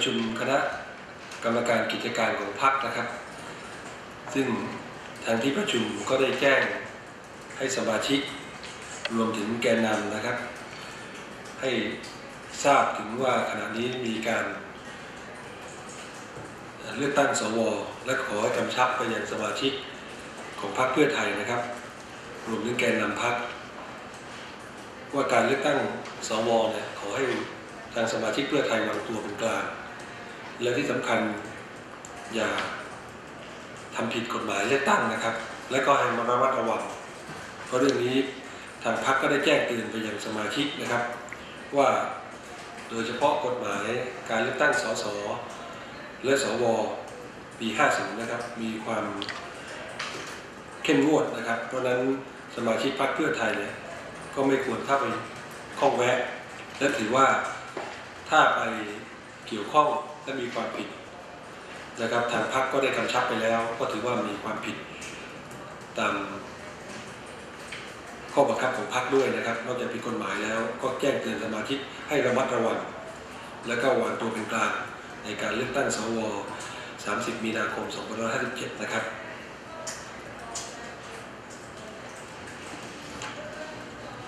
ประชุมคณะกรรมการกิจการของพรรคนะครับ ซึ่งทางที่ประชุมก็ได้แจ้งให้สมาชิกรวมถึงแกนนำนะครับ ให้ทราบถึงว่าขณะนี้มีการเลือกตั้งสว และขอให้กำชับไปยังสมาชิกของพรรคเพื่อไทยนะครับ รวมถึงแกนนำพรรคว่าการเลือกตั้งสวเนี่ยขอให้ทางสมาชิกเพื่อไทยวางตัวเป็นกลาง และที่สำคัญอย่าทำผิดกฎหมายเลือกตั้งนะครับ และก็ให้มาระมัดระวัง เพราะเรื่องนี้ทางพรรคก็ได้แจ้งเตือนไปยังสมาชิกนะครับ ว่าโดยเฉพาะกฎหมายการเลือกตั้งสสและสวปี 50 นะครับ มีความเข้มงวดนะครับ เพราะนั้นสมาชิกพรรคเพื่อไทยเนี่ยก็ไม่ควรเข้าไปข้องแวะ และถือว่าถ้าไป เกี่ยวข้องและมีความผิดนะครับทางพรรคก็ได้กำชับไปแล้ว ก็ถือว่ามีความผิดตามข้อบังคับของพรรคด้วยนะครับ นอกจากผิดกฎหมายแล้วก็แจ้งเตือนสมาชิกให้ระมัดระวัง และก็วางตัวเป็นกลางในการเลือกตั้งสว 30 มีนาคม 2557 นะครับ